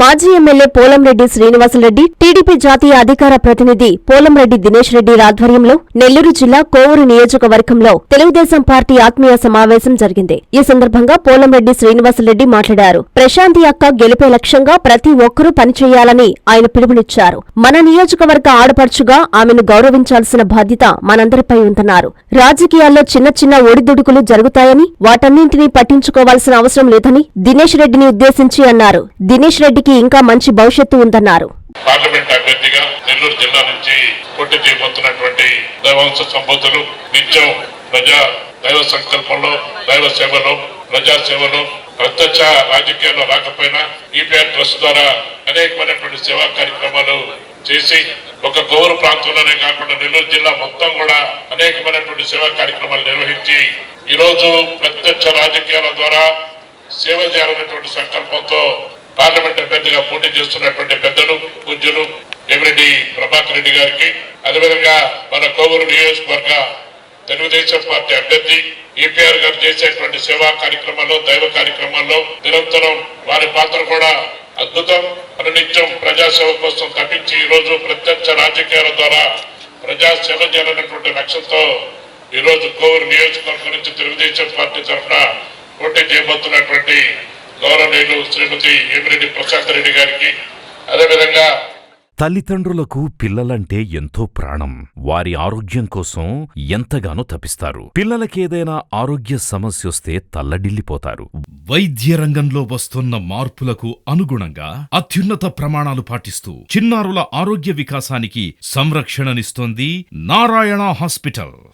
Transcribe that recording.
మాజీ MLA Polamreddy Srinivasa Reddy TDP జాతీయ అధికార ప్రతినిధి పోలంరెడ్డి దినేష్ రెడ్డి ఆధ్వర్యంలో నెల్లూరు జిల్లా కోవూరు నియోజకవర్గంలో తెలుగుదేశం పార్టీ ఆత్మీయ సమావేశం జరిగింది. ఈ సందర్భంగా పోలంరెడ్డి శ్రీనివాసరెడ్డి మాట్లాడారు. ప్రశాంతి అక్క గెలిపే లక్ష్యంగా ప్రతి ఒక్కరూ పనిచేయాలని ఆయన పిలుపునిచ్చారు. మన నియోజకవర్గ ఆడపడుచుగా ఆమెను గౌరవించాల్సిన బాధ్యత మనందరిపై ఉందన్నారు. రాజకీయాల్లో చిన్న చిన్న ఒడిదుడుకులు జరుగుతాయని వాటన్నింటినీ పట్టించుకోవాల్సిన అవసరం లేదని దినేష్ రెడ్డిని ఉద్దేశించి అన్నారు. దినేష్ రెడ్డి రెడ్డికి ఇంకా మంచి భవిష్యత్తు ఉందన్నారు. పార్లమెంట్ అభ్యర్థిగా నెల్లూరు జిల్లా నుంచి పోటీ చేయబోతున్నటువంటి దైవాంశ సంబోధులు నిత్యం ప్రజా దైవ సంకల్పంలో దైవ సేవలో ప్రజా సేవలో ప్రత్యక్ష రాజకీయాల్లో రాకపోయినా ఈపీఆర్ ట్రస్ట్ ద్వారా అనేకమైనటువంటి సేవా కార్యక్రమాలు చేసి ఒక గౌరవ ప్రాంతంలోనే కాకుండా నెల్లూరు జిల్లా మొత్తం కూడా అనేకమైనటువంటి సేవా కార్యక్రమాలు నిర్వహించి ఈ రోజు ప్రత్యక్ష రాజకీయాల ద్వారా సేవ చేయాలనేటువంటి సంకల్పంతో పార్లమెంట్ అభ్యర్థిగా పోటీ చేస్తున్నటువంటి పెద్దలు పూజ్యులు ఎమిరెడ్డి ప్రభాకర్ రెడ్డి గారికి అదేవిధంగా మన కోవూరు నియోజకవర్గ తెలుగుదేశం పార్టీ అభ్యర్థి ఈపీఆర్ గారు చేసేటువంటి సేవా కార్యక్రమాల్లో దైవ కార్యక్రమాల్లో నిరంతరం వారి పాత్ర కూడా అద్భుతం అనునిత్యం ప్రజాసేవ కోసం తప్పించి ఈ రోజు ప్రత్యక్ష రాజకీయాల ద్వారా ప్రజా సేవ చేయాలన్నటువంటి లక్ష్యంతో ఈ రోజు కోవూరు నియోజకవర్గం నుంచి తెలుగుదేశం పార్టీ తరఫున పోటీ చేయబోతున్నటువంటి గౌరవనీయులు శ్రీమతి ఏమిరెడ్డి ప్రశాంత్ రెడ్డి గారికి. అదేవిధంగా తల్లిదండ్రులకు పిల్లలంటే ఎంతో ప్రాణం. వారి ఆరోగ్యం కోసం ఎంతగానో తపిస్తారు. పిల్లలకేదైనా ఆరోగ్య సమస్యొస్తే తల్లడిల్లిపోతారు. వైద్య రంగంలో వస్తున్న మార్పులకు అనుగుణంగా అత్యున్నత ప్రమాణాలు పాటిస్తూ చిన్నారుల ఆరోగ్య వికాసానికి సంరక్షణనిస్తోంది నారాయణ హాస్పిటల్.